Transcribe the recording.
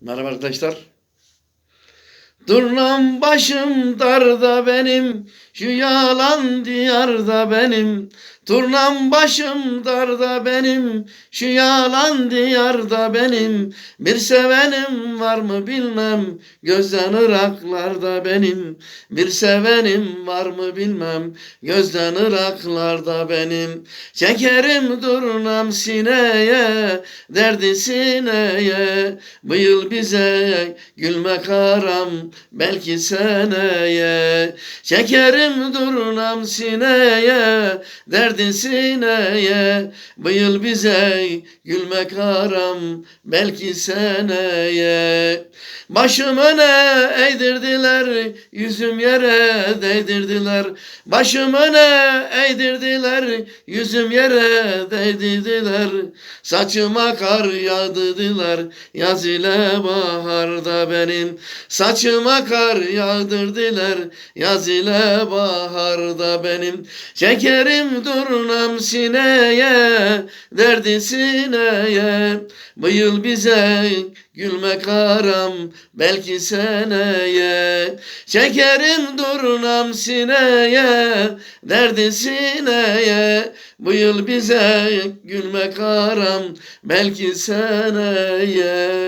Merhaba arkadaşlar. Durnam başım darda benim, şu yalan diyarda benim. Turnam başım darda benim, şu yalan diyarda benim. Bir sevenim var mı bilmem, gözden ıraklarda benim. Bir sevenim var mı bilmem, gözden ıraklarda benim. Çekerim durnam sineye, derdi sineye. Bu yıl bize gülmek haram, belki seneye. Çekerim durnam sineye, derdi sineye. Bu yıl bize gülmek haram, belki seneye. Başım öne eğdirdiler, yüzüm yere değdirdiler. Başım öne eğdirdiler, yüzüm yere değdirdiler. Saçıma kar yağdırdılar, yaz ile baharda benim. Saçıma kar yağdırdılar, yaz ile baharda benim. Çekerim durnam sineye, derdi sineye. Bu yıl bize gülmek haram, belki seneye. Çekerim durnam sineye, derdi sineye. Bu yıl bize gülmek haram, belki seneye.